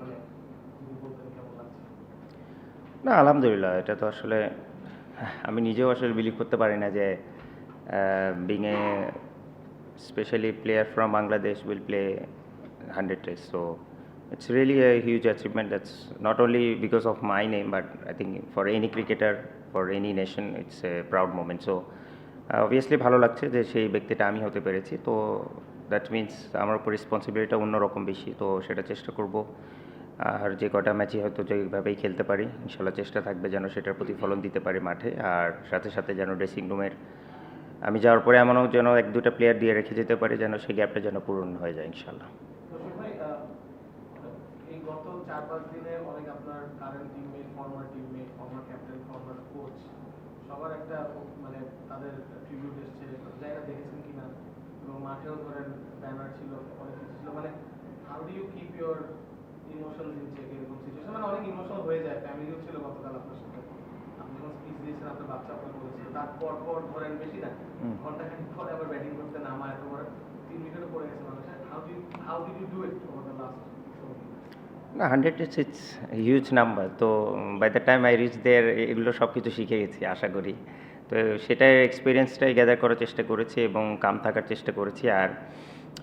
মানে না, আলহামদুলিল্লাহ, এটা তো আসলে, আমি নিজেও আসলে বিলিভ করতে পারি না যে being a specially player from Bangladesh will play hundred test so it's really a huge achievement that's not only because of my name but I think for any cricketer for any nation it's a proud moment so obviously ভালো লাগছে যে সেই ব্যক্তিটা আমি হতে পেরেছি। তো that means আমার উপর রেসপন্সিবিলিটিটা অন্যরকম বেশি, তো সেটা চেষ্টা করব। আর যে কটা ম্যাচই হয়তো যেভাবেই খেলতে পারি, ইনশাল্লাহ চেষ্টা থাকবে যেন সেটার প্রতিফলন দিতে পারি মাঠে। আর সাথে সাথে যেন ড্রেসিং রুমের আমি যাওয়ার পরে এমনও যেন এক দুটো প্লেয়ার দিয়ে রেখে যেতে পারি যেন সেই গ্যাপটা যেন পূরণ হয়ে যায়, ইনশাল্লাহ। একটা মানে তাদের ট্রিবিউট এসছে। জায়গা দেখেছেন কিনা? এবং মাঠেও ধরেন ব্যানার ছিল অনেক কিছু ছিল। মানে how do you keep your emotion in check এরকম সিচুয়েশন মানে অনেক ইমোশনাল হয়ে যায়। ফ্যামিলিও ছিল গতকাল আপনার সাথে। আপনি যখন স্পিচ দিয়েছেন আপনার বাচ্চা আপনার বলেছিল। তারপর পর ধরেন বেশি না হুম। ঘন্টাখানিক পরে আবার ব্যাটিং করতে নামা এত বড় তিন উইকেটও পড়ে গেছে মানুষের। How do how did you do it over the last না hundred it's it's huge number তো by the time I reach there এগুলো সব কিছু শিখে গেছি আশা করি। তো সেটাই এক্সপিরিয়েন্সটাই গ্যাদার করার চেষ্টা করেছি এবং কাম থাকার চেষ্টা করেছি। আর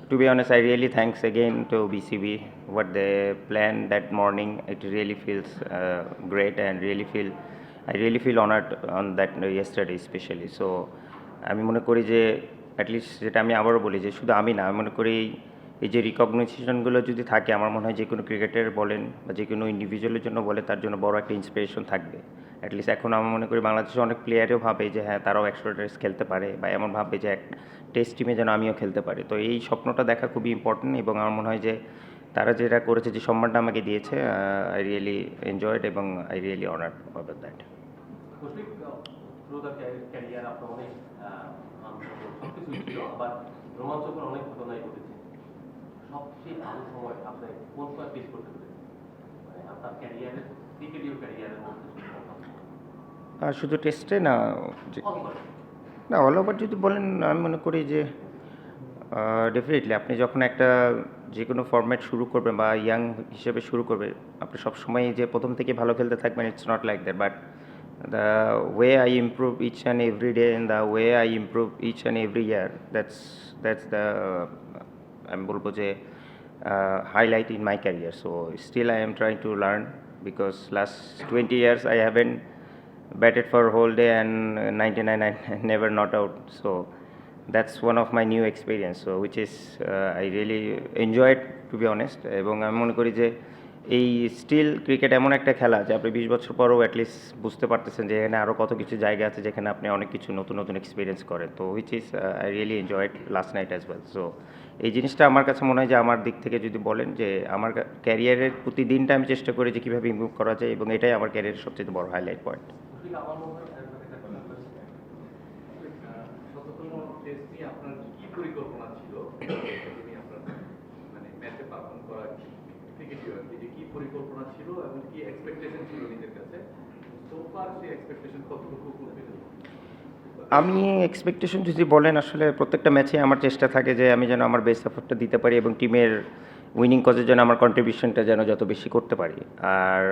to be honest I really thanks again to B C B what they plan that morning it really feels great and really feel I really feel honoured on that yesterday specially so আমি মনে করি যে at least যেটা আমি আবারও বলি যে শুধু আমি না, আমি মনে করি এই যে রিকগনিশনগুলো যদি থাকে, আমার মনে হয় যে কোনো ক্রিকেটার বলেন বা যে কোনো ইন্ডিভিজুয়ালের জন্য বলে তার জন্য বড় একটা ইন্সপিরেশন থাকবে। অ্যাটলিস্ট এখন আমি মনে করি বাংলাদেশে অনেক প্লেয়ারও ভাবে যে হ্যাঁ তারাও একশো টেস্ট খেলতে পারে বা এমন ভাববে যে এক টেস্ট টিমে যেন আমিও খেলতে পারি। তো এই স্বপ্নটা দেখা খুবই ইম্পর্টেন্ট এবং আমার মনে হয় যে তারা যেটা করেছে, যে সম্মানটা আমাকে দিয়েছে আই রিয়েলি এনজয়েড এবং I really honour about that আপনার সবচেয়ে ভালো সময় আপনি কোন সময় পেশ করতে মানে আপনার ক্যারিয়ারের ক্রিকেটীয় ক্যারিয়ারের মধ্যে শুধু টেস্টে না। না অল ওভার যদি বলেন আমি মনে করি যে ডেফিনেটলি আপনি যখন একটা যে কোনো ফরম্যাট শুরু করবেন বা ইয়াং হিসেবে শুরু করবে আপনি সবসময় যে প্রথম থেকে ভালো খেলতে থাকবেন it's not like that but the way I improve each and every day and the way I improve each and every year that's that's the আমি বলব যে highlight in my career so still I am trying to learn because last twenty years I haven't batted for whole day and uh, 99 and never not out. So that's one of my new experience. So which is uh, i really enjoyed to be honest. এবং আমি মনে করি যে এই still cricket এমন একটা খেলা যে আপনি বিশ বছর পরেও অ্যাটলিস্ট বুঝতে পারতেছেন যে এখানে আরও কত কিছু জায়গা আছে যেখানে আপনি অনেক কিছু নতুন নতুন এক্সপিরিয়েন্স করেন। তো which is I really enjoyed last night as well so এই জিনিসটা আমার কাছে মনে হয় যে আমার দিক থেকে যদি বলেন যে আমার ক্যারিয়ারের প্রতিদিনটা আমি চেষ্টা করি যে কীভাবে ইমপ্রুভ করা যায় এবং এটাই আমার ক্যারিয়ারের সবচেয়ে বড় হাইলাইট পয়েন্ট মনে আমি এক্সপেকটেশন যদি বলেন, আসলে প্রত্যেকটা ম্যাচে আমার চেষ্টা থাকে যে আমি যেন আমার বেস্ট এফোর্টটা দিতে পারি এবং টিমের উইনিং কজের জন্য আমার কন্ট্রিবিউশনটা যেন যত বেশি করতে পারি। আর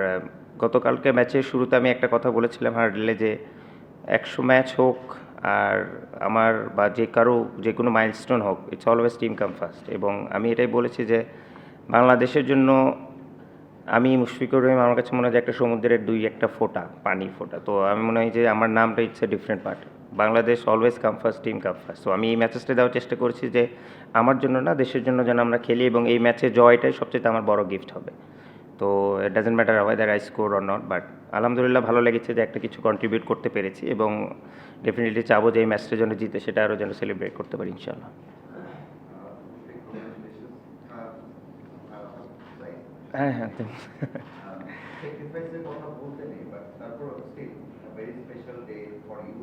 গতকালকে ম্যাচের শুরুতে আমি একটা কথা বলেছিলাম হার্ডলে যে, একশো ম্যাচ হোক আর আমার বা যে কারও যে কোনো মাইলস্টোন হোক it's always team come first এবং আমি এটাই বলেছি যে, বাংলাদেশের জন্য আমি মুশফিকুর রহিম আমার কাছে মনে হয় যে একটা সমুদ্রের দুই একটা ফোঁটা পানি ফোঁটা। তো আমি মনে হয় যে আমার নামটা it's a different part Bangladesh always come first team come first তো আমি এই ম্যাচেসটা দেওয়ার চেষ্টা করছি যে আমার জন্য না দেশের জন্য যেন আমরা খেলি এবং এই ম্যাচে জয়টাই সবচেয়ে আমার বড় গিফট হবে। তো it doesn't matter whether I score or not but আলহামদুলিল্লাহ ভালো লেগেছে যে একটা কিছু কন্ট্রিবিউট করতে পেরেছি এবং ডেফিনেটলি চাবো যে এই ম্যাচটা যেন জিতে সেটা আরও যেন সেলিব্রেট করতে পারি ইনশাল্লাহ হ্যাঁ হ্যাঁ. কথা বলতে নেই বাট তারপর still very special day for you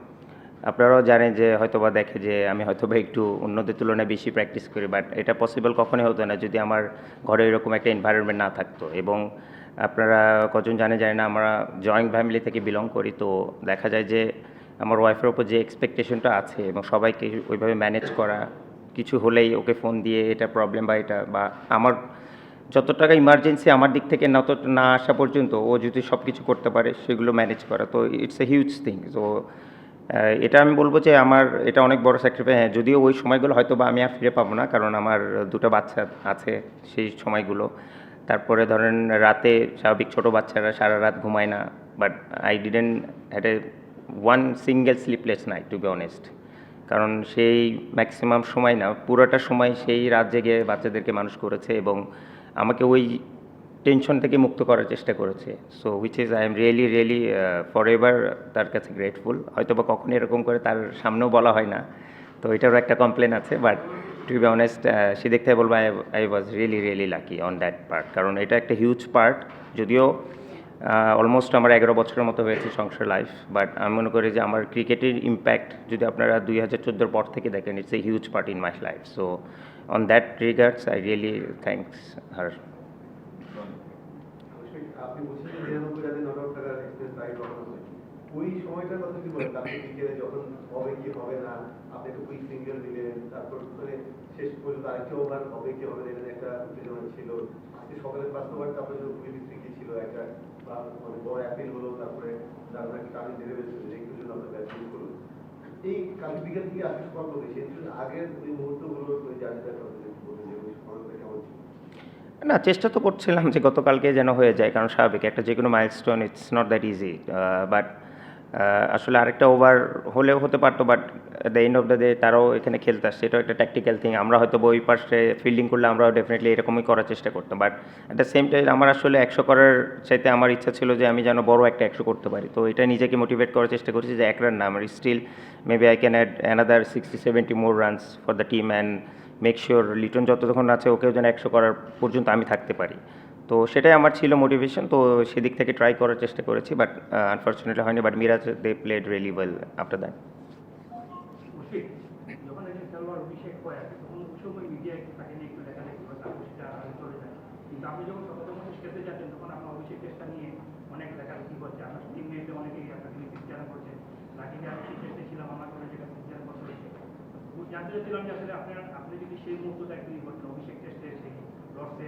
আপনারাও জানেন যে হয়তোবা দেখে যে আমি হয়তোবা একটু অন্যদের তুলনায় বেশি প্র্যাকটিস করি বাট এটা পসিবল কখনোই হতো না যদি আমার ঘরে এরকম একটা এনভায়রনমেন্ট না থাকতো। এবং আপনারা কজন জানে জানে না, আমরা জয়েন্ট ফ্যামিলি থেকে বিলং করি, তো দেখা যায় যে আমার ওয়াইফের ওপর যে এক্সপেকটেশনটা আছে এবং সবাইকে ওইভাবে ম্যানেজ করা, কিছু হলেই ওকে ফোন দিয়ে এটা প্রবলেম বা এটা, বা আমার যত টাকা ইমার্জেন্সি আমার দিক থেকে না তো না আসা পর্যন্ত ও যদি সব কিছু করতে পারে, সেগুলো ম্যানেজ করা, তো ইটস এ হিউজ থিং তো এটা আমি বলব যে আমার এটা অনেক বড় স্যাক্রিফাই হ্যাঁ যদিও ওই সময়গুলো হয়তো বা আমি আর ফিরে পাবো না, কারণ আমার দুটো বাচ্চা আছে সেই সময়গুলো। তারপরে ধরেন রাতে স্বাভাবিক ছোটো বাচ্চারা সারা রাত ঘুমায় না but I didn't had a one single sleepless night to be honest কারণ সেই ম্যাক্সিমাম সময় না, পুরোটা সময় সেই রাত জেগে বাচ্চাদেরকে মানুষ করেছে এবং আমাকে ওই টেনশন থেকে মুক্ত করার চেষ্টা করেছে। So which is I am really really forever তার কাছে গ্রেটফুল হয়তো বা কখনো এরকম করে তার সামনেও বলা হয় না। তো এটারও একটা কমপ্লেন আছে বাট টু বি অনেস্ট সেদিক দেখতে বলব I I was really really lucky on that part কারণ এটা একটা হিউজ পার্ট যদিও অলমোস্ট আমার এগারো বছরের মতো হয়েছে সংসার লাইফ বাট আমি মনে করি যে আমার ক্রিকেটের ইম্প্যাক্ট যদি আপনারা দুই হাজার চোদ্দোর পর থেকে দেখেন it's a huge part in my life so on that regards I really thanks her আপনি বলছেন যে নিরানব্বই টাকার এক্সপ্রেস রাইড করানো হয় ওই সময়টার কথা কি বলেন? আপনি বিকেলে যখন হবে কি হবে না, আপনি একটা কুইক সিঙ্গেল দিলেন, তারপর মানে শেষ পর্যন্ত আরেকটা ওভার হবে কি হবে না একটা উত্তেজনা ছিল। আজকে ছিল, একটা, বা মানে বড় হলো, তারপরে দারুণ একটা টার্নিং ডেলিভারি ছিল যেগুলোর জন্য ব্যাট করুন। এই কাল বিকেল থেকে আজকে সকাল সেই আগের ওই মুহূর্তগুলো ওই বলতে যে ওই সময়টা কেমন ছিল না, চেষ্টা তো করছিলাম যে গতকালকে যেন হয়ে যায়, কারণ স্বাভাবিক একটা যে কোনো milestone it's not that easy but আসলে আরেকটা ওভার হলেও হতে পারতো but the end of the day তারাও এখানে খেলতে আসছে, এটাও একটা ট্যাকটিক্যাল থিং আমরা হয়তো ওই পাশে ফিল্ডিং করলে আমরাও ডেফিনেটলি এরকমই করার চেষ্টা করতাম but at the same time আমার আসলে একশো করার চাইতে আমার ইচ্ছা ছিল যে আমি যেন বড় একটা একশো করতে পারি, তো এটা নিজেকে মোটিভেট করার চেষ্টা করছি যে এক রান না, আমার still maybe I can add another sixty seventy more runs for the team and make sure Liton যতক্ষণ আছে, ওকেও যেন একশো করার পর্যন্ত আমি থাকতে পারি। তো সেটাই আমার ছিল মোটিভেশন তো সেদিক থেকে ট্রাই করার চেষ্টা করেছি বাট আনফর্চুনেটলি হয়নি but Miraj they played really well after that তখন তখন আসলে আপনার যদি সেই মুহূর্তটা একটু ই করতেন অভিষেক টেস্টে সেই লর্ডসে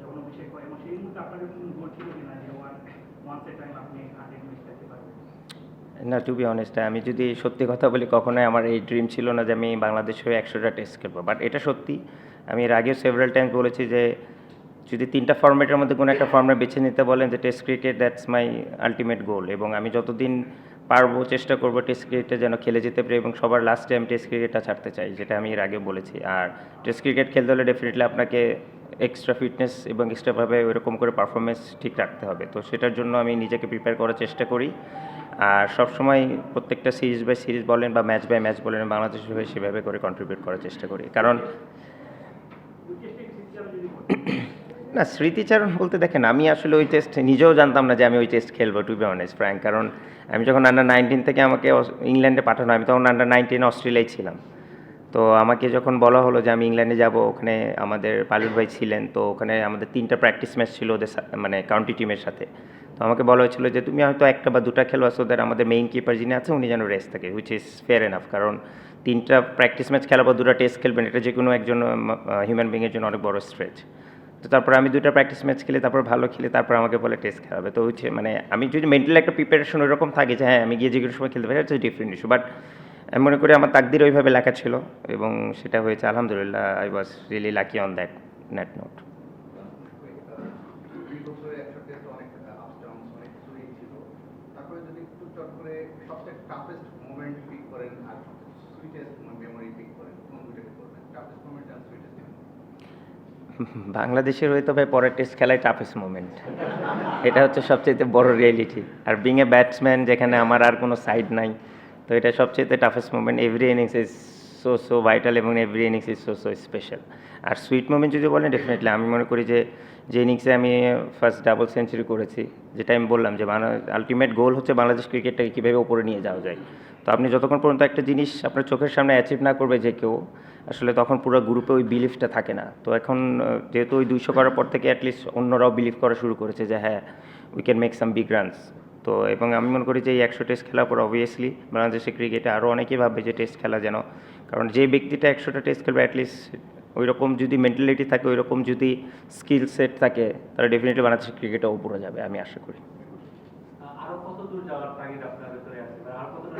যখন অভিষেক হয়, এবং সেই মুহূর্তে আপনার কোনো গোল ছিল কিনা যে ওয়ান ওয়ান্স এ টাইম আপনি হান্ড্রেড মিস করতে পারবেন? না টু বি অনেস্ট আমি যদি সত্যি কথা বলি, কখনোই আমার এই ড্রিম ছিল না যে আমি বাংলাদেশ হয়ে একশোটা টেস্ট খেলব। বাট এটা সত্যি, আমি এর আগেও সেভারাল টাইমস বলেছি যে যদি তিনটা ফর্মেটের মধ্যে কোনো একটা ফর্মেট বেছে নিতে বলেন যে test cricket that's my ultimate goal এবং আমি যতদিন পারব, চেষ্টা করব টেস্ট ক্রিকেটে যেন খেলে যেতে পারি এবং সবার লাস্টে আমি টেস্ট ক্রিকেটটা ছাড়তে চাই, যেটা আমি এর আগে বলেছি। আর টেস্ট ক্রিকেট খেলতে হলে ডেফিনেটলি আপনাকে এক্সট্রা ফিটনেস এবং এক্সট্রাভাবে ওইরকম করে পারফরমেন্স ঠিক রাখতে হবে। তো সেটার জন্য আমি নিজেকে প্রিপেয়ার করার চেষ্টা করি। আর সবসময় প্রত্যেকটা সিরিজ বাই সিরিজ বলেন বা ম্যাচ বাই ম্যাচ বলেন, বাংলাদেশের হয়ে সেভাবে করে কন্ট্রিবিউট করার চেষ্টা করি। কারণ ওই টেস্টে সিরিজ যদি করতেন না, স্মৃতিচারণ বলতে দেখেন, আমি আসলে ওই টেস্ট নিজেও জানতাম না যে আমি ওই টেস্ট খেলব টু বি অনেস্ট ফ্র্যাঙ্ক কারণ আমি যখন আন্ডার নাইনটিন থেকে আমাকে ইংল্যান্ডে পাঠানো, আমি তখন আন্ডার নাইনটিন অস্ট্রেলিয়ায় ছিলাম। তো আমাকে যখন বলা হলো যে আমি ইংল্যান্ডে যাব, ওখানে আমাদের পালুর ভাই ছিলেন, তো ওখানে আমাদের তিনটা প্র্যাকটিস ম্যাচ ছিল ওদের মানে কাউন্টি টিমের সাথে। তো আমাকে বলা হয়েছিল যে, তুমি হয়তো একটা বা দুটা খেলো আসো ওদের আমাদের মেইন কিপার যিনি আছে, উনি যেন রেস্ট থাকে হুইচ ইজ ফেয়ার এনাফ কারণ তিনটা প্র্যাকটিস ম্যাচ খেলা বা দুটা টেস্ট খেলবেন, এটা যে কোনো একজন হিউম্যান বিংয়ের জন্য অনেক বড় স্ট্রেচ তো তারপর আমি দুটা প্র্যাকটিস ম্যাচ খেলে, তারপর ভালো খেলে, তারপর আমাকে বলে টেস্ট খেলাবে তো হচ্ছে মানে আমি যদি মেন্টাল একটা প্রিপারেশন ওরকম থাকে যে হ্যাঁ আমি গিয়ে যেগুলো সময় খেলতে পারি হচ্ছে ডিফারেন্ট ইস্যু বাট আমি মনে করি আমার তাকদির ওইভাবে লেখা ছিল এবং সেটা হয়েছে, আলহামদুলিল্লাহ I was really lucky on that net note দুই বছরে একশো টেস্ট অনেক আপস ডাউনস অনেক কিছুই ছিল তারপরে যদি একটু চট করে সবচেয়ে টাফেস্ট মোমেন্ট পিক করেন আর সুইটেস্ট মেমোরি পিক করেন কোন দুইটাকে করবেন টাফেস্ট মোমেন্ট আর সুইটেস্ট বাংলাদেশের হয়ে তো ভাই পরের টেস্ট খেলাই টাফেস্ট মোমেন্ট এটা হচ্ছে সবচেয়ে বড় রিয়েলিটি আর বিং এ ব্যাটসম্যান যেখানে আমার আর কোনো সাইড নাই, তো এটা সবচেয়ে toughest moment every innings is so so vital এবং every innings is so so special R sweet moment যদি বলেন ডেফিনেটলি আমি মনে করি যে যে ইনিংসে আমি ফার্স্ট ডাবল সেঞ্চুরি করেছি, যেটা আমি বললাম যে আলটিমেট গোল হচ্ছে বাংলাদেশ ক্রিকেটটাকে কীভাবে উপরে নিয়ে যাওয়া যায়। তো আপনি যতক্ষণ পর্যন্ত একটা জিনিস আপনার চোখের সামনে অ্যাচিভ না করবে যে কেউ আসলে তখন পুরো গ্রুপে ওই বিলিফটা থাকে না। তো এখন যেহেতু ওই দুইশো করার পর থেকে অ্যাটলিস্ট অন্যরাও বিলিভ করা শুরু করেছে যে হ্যাঁ we can make some big runs তো এবং আমি মনে করি যে এই একশো টেস্ট খেলার পর অবভিয়াসলি বাংলাদেশের ক্রিকেটে আরও অনেকেই ভাববে যে টেস্ট খেলা যেন। কারণ যে ব্যক্তিটা একশোটা টেস্ট খেলবে অ্যাটলিস্ট ওই রকম যদি মেন্টালিটি থাকে ওই রকম যদি স্কিল সেট থাকে, তাহলে ডেফিনেটলি বাংলাদেশের ক্রিকেটে উপরে যাবে, আমি আশা করি। আরও কত দূর যাওয়ার টার্গেট আপনার ভেতরে আছে বা আর কতটা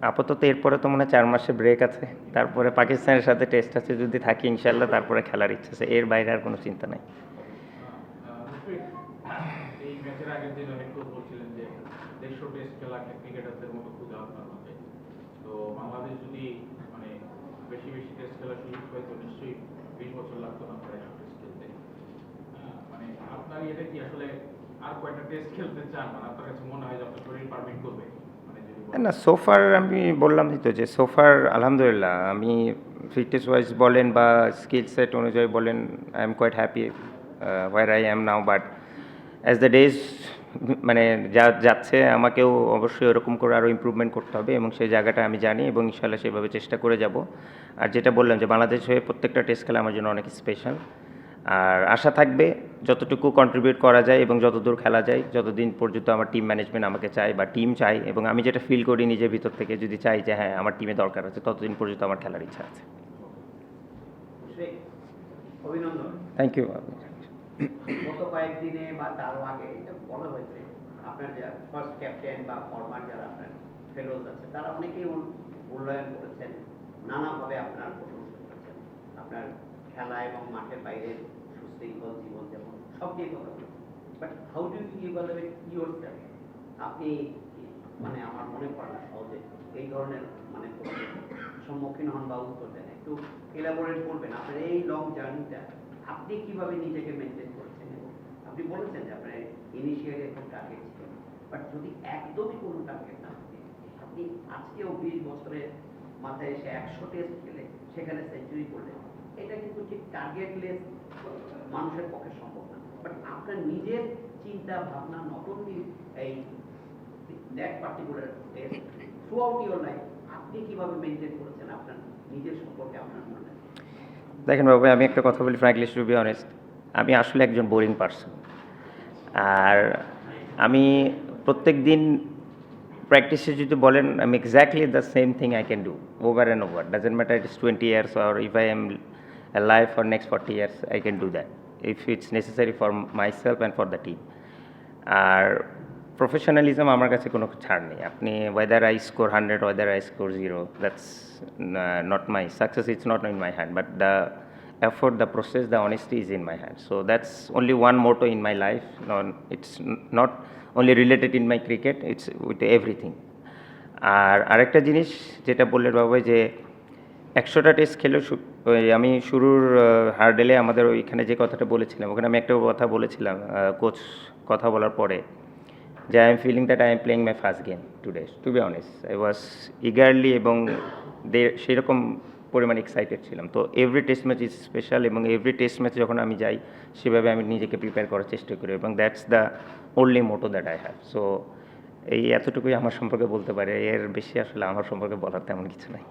আপাতত এরপরে তো মনে হয় চার মাসে ব্রেক আছে। তারপরে পাকিস্তানের সাথে টেস্ট আছে, যদি থাকি ইনশাল্লাহ তারপরে খেলার ইচ্ছা আছে। এর বাইরে আর কোনো চিন্তা নাই। আপনার যদি মানে মানে এটা কি আসলে আর কয়টা টেস্ট খেলতে চান? মানে আপনার কাছে মনে হয় যে আপনার শরীর পারমিট করবে। না সোফার আমি বললাম তো যে সোফার আলহামদুলিল্লাহ, আমি ফিটনেস ওয়াইজ বলেন বা স্কিল সেট অনুযায়ী বলেন I am quite happy where I am now but as the days মানে যা, যাচ্ছে, আমাকেও অবশ্যই ওরকম করে আরও ইমপ্রুভমেন্ট করতে হবে এবং সেই জায়গাটা আমি জানি এবং ইনশাল্লাহ সেভাবে চেষ্টা করে যাব। আর যেটা বললাম যে, বাংলাদেশ হয়ে প্রত্যেকটা টেস্ট খেলা আমার জন্য অনেক স্পেশাল আর আশা থাকবে যতটুকু কন্ট্রিবিউট করা যায় এবং যতদূর খেলা যায় যতদিন পর্যন্ত আমার টিম ম্যানেজমেন্ট আমাকে চায় বা টিম চাই এবং আমি যেটা ফিল করি নিজের ভিতর থেকে যদি চাই যে হ্যাঁ আমার টিমে দরকার আছে ততদিন পর্যন্ত আমার খেলার ইচ্ছা আছে। থ্যাংক ইউ গত কয়েকদিনে বা তারও আগে বলা হয়েছে আপনার ফার্স্ট ক্যাপ্টেন বা ফরমার যারা আপনার ফেলোজ আছে তারা অনেকেই মূল্যায়ন করেছেন নানাভাবে আপনার প্রশংসা করেছেন। আপনার খেলা এবং মাঠের বাইরে সুশৃঙ্খল জীবনযাপন সব নিয়ে কথা বলেছেন but how do you evaluate yourself আপনি মানে আমার মনে পড়ে না সহজে, এই ধরনের মানে সম্মুখীন হন বা উত্তর দেন একটু এলাবোরেট করবেন আপনার এই লং জার্নিটা আপনি কীভাবে নিজেকে মেনটেন করেছেন? আপনি বলেছেন যে আপনার ইনিশিয়ালি একটা টার্গেট ছিল। বাট যদি একদমই কোনো টার্গেট না থাকে, আপনি আজকেও বিশ বছরের মাথায় এসে একশো টেস্ট খেলে, সেখানে সেঞ্চুরি করলেন। এটা কিন্তু ঠিক টার্গেটলেস মানুষের পক্ষে সম্ভব না। বাট আপনার নিজের চিন্তা, ভাবনা নট অনলি এই that particular throughout your life আপনি কীভাবে মেনটেন করেছেন আপনার নিজের সম্পর্কে আপনার মনে দেখেন বাবু আমি একটা কথা বলি ফ্র্যাঙ্কলি টু বি অনেস্ট আমি আসলে একজন বোরিং পার্সন আর আমি প্রত্যেক দিন প্র্যাকটিসে যদি বলেন আমি exactly the same thing I can do over and over doesn't matter it is twenty years or if I am life for next forty years I can do that if it's necessary for myself and for the team আর professionalism আমার কাছে কোনো ছাড় নেই আপনি whether I score hundred whether I score zero that's not my success it's not in my hand but the the process, the honesty is in my hand. So that's only one motto in my life. No, it's n- not only related in my cricket, it's with everything. আর আরেকটা জিনিস যেটা বললেন বাবা যে একশোটা test খেলে আমি শুরুর হার্ডেলে আমাদের ওইখানে যে কথাটা বলেছিলাম, ওখানে আমি একটা কথা বলেছিলাম কোচ কথা বলার পরে যে I am feeling that I am playing my first game today to be honest I was eagerly এবং সেরকম পরিমাণ এক্সাইটেড ছিলাম। তো every test match is special এবং এভরি টেস্ট ম্যাচ যখন আমি যাই, সেভাবে আমি নিজেকে প্রিপেয়ার করার চেষ্টা করি এবং that's the only motto that I have so এই এতটুকুই আমার সম্পর্কে বলতে পারে, এর বেশি আসলে আমার সম্পর্কে বলার তেমন কিছু নাই।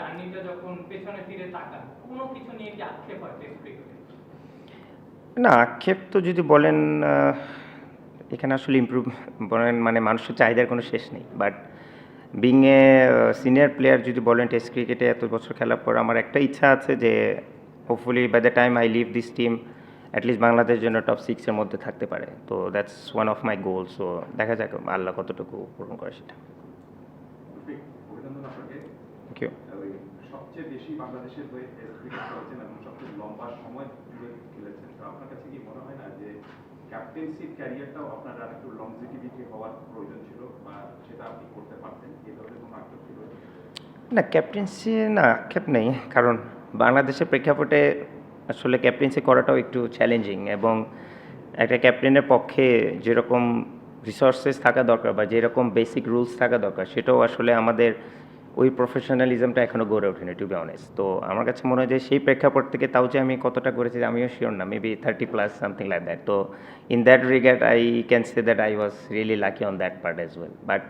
জার্নিটা যখন পেছনে ফিরে তাকান কোনো কিছু নিয়ে কি আক্ষেপ হয় না আক্ষেপ তো যদি বলেন এখানে আসলে ইমপ্রুভ বলেন মানে মানুষের চাহিদার কোনো শেষ নেই। But being a senior player যদি বলেন টেস্ট ক্রিকেটে এত বছর খেলার পর আমার একটা ইচ্ছা আছে যে hopefully by the time I leave this team at least Bangladesh জন্য টপ সিক্সের মধ্যে থাকতে পারে। তো that's one of my goal so দেখা যাক আল্লাহ কতটুকু পূরণ করে সেটা। থ্যাংক ইউ সবচেয়ে বেশি বাংলাদেশের হয়ে টেস্ট ক্রিকেট খেলেছেন এবং সবচেয়ে লম্বা সময় ধরে খেলেছেন, তো আপনার কাছে কি মনে হয় না যে ক্যাপ্টেন্সির ক্যারিয়ারটাও আপনার আর একটু লংজিটিভিটি হওয়ার প্রয়োজন ছিল বা সেটা আপনি করতে পারতেন? এই ধরনের কোনো আগ্রহ ছিল? না ক্যাপ্টেন্সি না আক্ষেপ নেই। কারণ বাংলাদেশের প্রেক্ষাপটে আসলে ক্যাপ্টেন্সি করাটাও একটু চ্যালেঞ্জিং এবং একটা ক্যাপ্টেনের পক্ষে যেরকম রিসোর্সেস থাকা দরকার বা যেরকম বেসিক রুলস থাকা দরকার, সেটাও আসলে আমাদের ওই প্রফেশনালিজমটা এখনও গড়ে ওঠেনি টু বি অনেস্ট তো আমার কাছে মনে হয় যে সেই প্রেক্ষাপট থেকে তাও যে আমি কতটা করেছি আমিও শিওর না maybe thirty plus something like that তো in that regard I can say that I was really lucky on that part as well but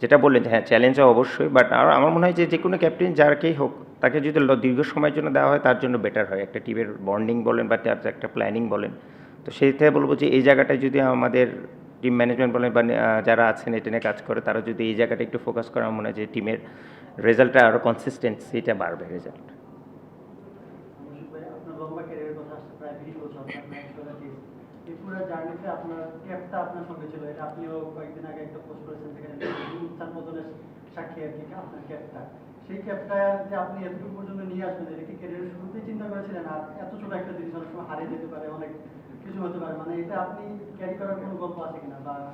যেটা বললেন হ্যাঁ চ্যালেঞ্জও অবশ্যই বাট আর আমার মনে হয় যে যে কোনো ক্যাপ্টেন যারকেই হোক, তাকে যদি দীর্ঘ সময়ের জন্য দেওয়া হয়, তার জন্য বেটার হয়। একটা টিমের বন্ডিং বলেন বা তার একটা প্ল্যানিং বলেন। তো সেই থেকে বলব যে এই জায়গাটায় যদি আমাদের টিম ম্যানেজমেন্ট বলেন বা যারা আছেন এটা নিয়ে কাজ করে, তারা যদি এই জায়গাটা একটু ফোকাস করে, আমার মনে হয় যে টিমের রেজাল্টটা আরও কনসিস্টেন্সিটা বাড়বে রেজাল্ট আপনি করেছিলেন এত ছোট একটা জিনিস হারিয়ে যেতে পারে অনেক কিছু হতে পারে মানে এটা আপনি ক্যারি করার কোনো গল্প আছে কিনা বা?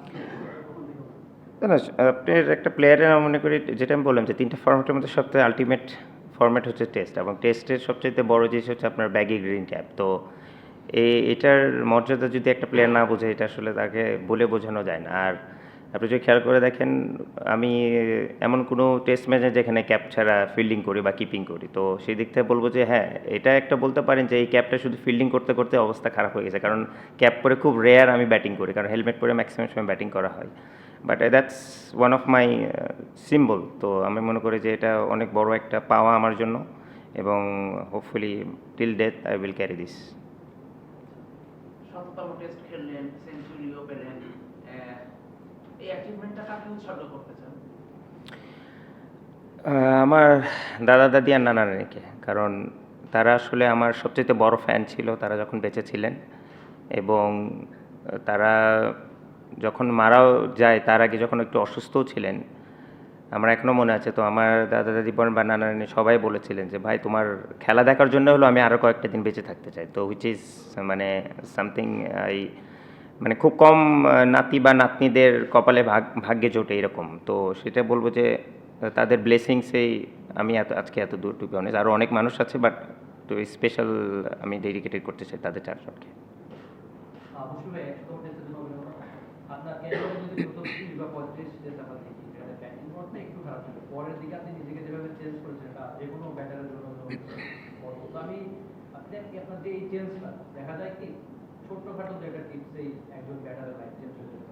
না আপনার একটা প্লেয়ারের আমি মনে করি, যেটা আমি বললাম যে তিনটা ফর্মেটের মধ্যে সবথেকে আলটিমেট ফর্মেট হচ্ছে টেস্ট এবং টেস্টের সবচেয়ে বড় জিনিস হচ্ছে আপনার ব্যাগি গ্রিন ক্যাপ তো এই এটার মর্যাদা যদি একটা প্লেয়ার না বোঝে, এটা আসলে তাকে বলে বোঝানো যায় না। আর আপনি যদি খেয়াল করে দেখেন, আমি এমন কোনো টেস্ট ম্যাচে যেখানে ক্যাপ ছাড়া ফিল্ডিং করি বা কিপিং করি, তো সেই দিক থেকে বলব যে হ্যাঁ এটা একটা বলতে পারেন যে এই ক্যাপটা শুধু ফিল্ডিং করতে করতে অবস্থা খারাপ হয়ে গেছে। কারণ ক্যাপ পরে খুব রেয়ার আমি ব্যাটিং করি, কারণ হেলমেট পরে ম্যাক্সিমাম সময় ব্যাটিং করা হয়। But that's one of my symbol তো আমি মনে করি যে এটা অনেক বড় একটা পাওয়া আমার জন্য এবং hopefully till death I will carry this test খেললেন সেঞ্চুরিও পেলেন এই অ্যাচিভমেন্টটা কাকে উৎসর্গ করতে চান? আমার দাদা দাদি আর নানা নানিকে। কারণ তারা আসলে আমার সবচেয়ে বড় ফ্যান ছিল তারা যখন বেঁচে ছিলেন এবং তারা যখন মারাও যায়, তার আগে যখন একটু অসুস্থও ছিলেন, আমার এখনও মনে আছে, তো আমার দাদা দাদি বোন বা নানা নানি সবাই বলেছিলেন যে, ভাই, তোমার খেলা দেখার জন্য হলো আমি আরও কয়েকটা দিন বেঁচে থাকতে চাই। তো হুইচ ইজ মানে সামথিং আই মানে খুব কম নাতি বা নাতনিদের কপালে ভাগ, ভাগ্যে জোটে এরকম। তো সেটা বলব যে, তাদের ব্লেসিংসেই আমি এত, আজকে এত দূর টু অনেস্ট আরও অনেক মানুষ আছে বাট তো স্পেশাল আমি ডেডিকেটেড করতে চাই তাদের চারজনকে। নিজেকে যেভাবে চেঞ্জ করেছেন আমি দেখা যায় ছোট্টখাটো একজন ব্যাটার হিসাবে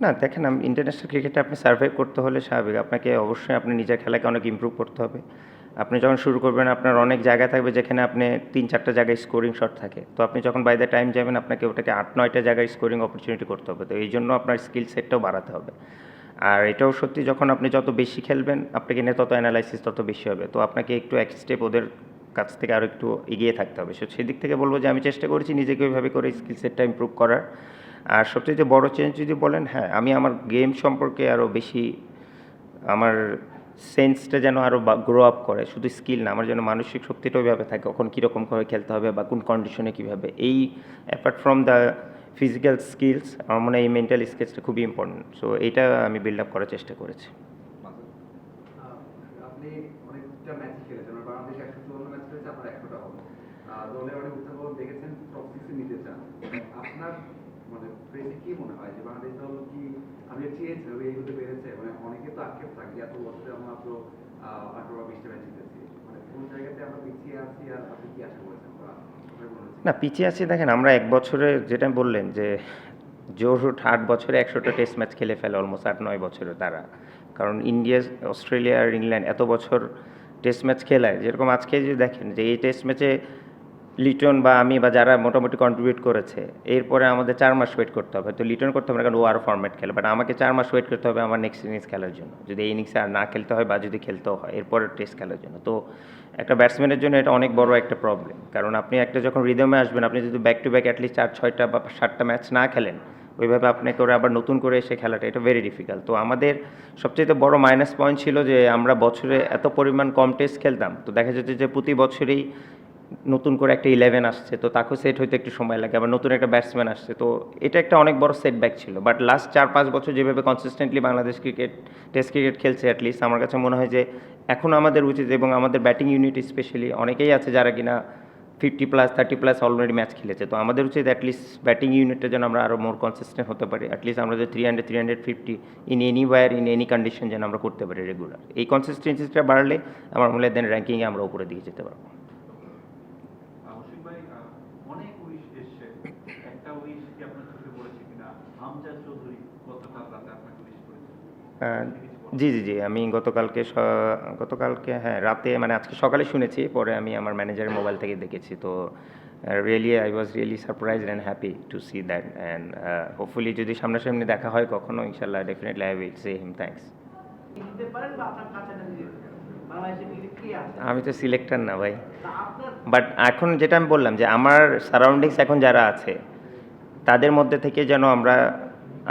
না, দেখেন ইন্টারন্যাশনাল ক্রিকেটে আপনি সার্ভাইভ করতে হলে স্বাভাবিক। আপনাকে অবশ্যই, আপনি নিজের খেলাকে অনেক ইমপ্রুভ করতে হবে। আপনি যখন শুরু করবেন, আপনার অনেক জায়গা থাকবে যেখানে আপনি তিন, চারটা জায়গায় স্কোরিং শট থাকে। তো আপনি যখন বাই দ্য টাইম যাবেন, আপনাকে ওটাকে আট, নয়টা জায়গায় স্কোরিং অপরচুনিটি করতে হবে। তো এই জন্য আপনার স্কিল সেটটাও বাড়াতে হবে। আর এটাও সত্যি, যখন আপনি যত বেশি খেলবেন, আপনাকে নিয়ে তত অ্যানালাইসিস তত বেশি হবে। তো আপনাকে একটু এক স্টেপ ওদের কাছ থেকে আরও একটু এগিয়ে থাকতে হবে। সো সেদিক থেকে বলব যে, আমি চেষ্টা করেছি নিজেকে ওইভাবে করে স্কিল সেটটা ইমপ্রুভ করার। আর সবচেয়ে বড় চেঞ্জ যদি বলেন হ্যাঁ আমি আমার গেম সম্পর্কে আরও বেশি, আমার সেন্সটা যেন আরও গ্রো আপ করে, শুধু স্কিল না, আমার যেন মানসিক শক্তিটা ওইভাবে থাকে, কখন কীরকমভাবে করে খেলতে হবে বা কোন কন্ডিশনে কীভাবে। এই apart from the physical skills আমার মনে হয় এই মেন্টাল স্কিলসটা খুবই ইম্পর্টেন্ট সো এটা আমি বিল্ড আপ করার চেষ্টা করেছি আহ, আপনি অনেকটা ম্যাচ খেলেছেন আর বাংলাদেশ একশো চুয়ান্ন ম্যাচ খেলেছে আপনার একশোটা হল দলের অনেক উত্থাপন দেখেছেন টপ সিক্সে নিতে চান আপনার মানে ফ্রেন্ডে কি মনে হয় যে বাংলাদেশ দল কি আমি চেয়েছি তবে এগুলো পেরেছে মানে অনেকে তো আক্ষেপ থাকে যে এত বছরে আমরা মাত্র আঠারো বা বিশটা ম্যাচ জিতেছি মানে কোন জায়গাতে আমরা পিছিয়ে আছি আর আপনি কি আশা করেছেন বা আপনার মনে হচ্ছে না পিছিয়ে আছি দেখেন, আমরা এক বছরে যেটা বললেন যে জোরহুট আট বছরে একশোটা টেস্ট ম্যাচ খেলে ফেলে অলমোস্ট আট নয় বছরে তারা। কারণ ইন্ডিয়া, অস্ট্রেলিয়া আর ইংল্যান্ড এত বছর টেস্ট ম্যাচ খেলায়, যেরকম আজকে যদি দেখেন যে এই টেস্ট ম্যাচে লিটন বা আমি বা যারা মোটামুটি কন্ট্রিবিউট করেছে, এরপরে আমাদের চার মাস ওয়েট করতে হবে। তো লিটন করতে হবে না, কারণ ও আর ফর্ম্যাট খেলে। বাট আমাকে চার মাস ওয়েট করতে হবে আমার নেক্সট ইনিংস খেলার জন্য। যদি এই ইনিংসে আর না খেলতে হয় বা যদি খেলতেও হয় এরপরে টেস্ট খেলার জন্য। তো একটা ব্যাটসম্যানের জন্য এটা অনেক বড় একটা প্রবলেম কারণ আপনি একটা যখন রিদমে আসবেন, আপনি যদি ব্যাক টু ব্যাক অ্যাটলিস্ট চার ছয়টা বা সাতটা ম্যাচ না খেলেন, ওইভাবে আপনাকে ওরা আবার নতুন করে এসে খেলাটা, এটা ভেরি ডিফিকাল্ট তো আমাদের সবচেয়ে বড় মাইনাস পয়েন্ট ছিল যে আমরা বছরে এত পরিমাণ কম টেস্ট খেলতাম। তো দেখা যাচ্ছে যে প্রতি বছরেই নতুন করে একটা ইলেভেন আসছে, তো তাকেও সেট হইতে একটু সময় লাগে, আবার নতুন একটা ব্যাটসম্যান আসছে, তো এটা একটা অনেক বড় সেটব্যাক ছিল বাট লাস্ট চার পাঁচ বছর যেভাবে consistently Bangladesh cricket test cricket খেলছে অ্যাটলিস্ট আমার কাছে মনে হয় যে এখন আমাদের উচিত এবং আমাদের ব্যাটিং ইউনিট স্পেশালি অনেকেই আছে যারা কিনা fifty plus thirty plus already match খেলেছে, তো আমাদের উচিত অ্যাটলিস্ট ব্যাটিং ইউনিটটা যেন আমরা আরও মোর কনসিস্টেন্ট হতে পারি অ্যাটলিস্ট আমরা যে three hundred three hundred fifty in any war in any condition যেন আমরা করতে পারি রেগুলার এই কনসিস্টেন্সিটা বাড়লে আমার মনে হয় দেন র্যাঙ্কিংয়ে আমরা উপরে দিকে যেতে পারব মুশিক ভাই আহ, অনেক উইশ এসছে একটা উইশ কি আপনার চোখে পড়েছে কিনা আমজাদ চৌধুরী গতকাল রাতে আপনাকে উইশ করেছে আহ, জি জি জি, আমি গতকালকে গতকালকে হ্যাঁ রাতে মানে আজকে সকালে শুনেছি, পরে আমি আমার ম্যানেজারের মোবাইল থেকে দেখেছি। তো really I was really surprise and happy to see that and hopefully যদি সামনাসামনি দেখা হয় কখনো ইনশাল্লাহ definitely I will say him আছে আমি তো সিলেক্টর না ভাই। বাট এখন যেটা আমি বললাম যে আমার সারাউন্ডিংস এখন যারা আছে, তাদের মধ্যে থেকে যেন আমরা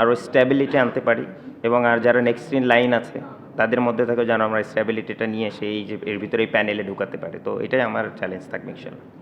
আরও স্ট্যাবিলিটি আনতে পারি। এবং আর যারা নেক্সট ইন লাইন আছে, তাদের মধ্যে থেকে যেন আমরা স্ট্যাবিলিটিটা নিয়ে এসে এই যে, এর ভিতরে এই প্যানেলে ঢুকাতে পারে। তো এটাই আমার চ্যালেঞ্জ থাকবে ইনশাল্লাহ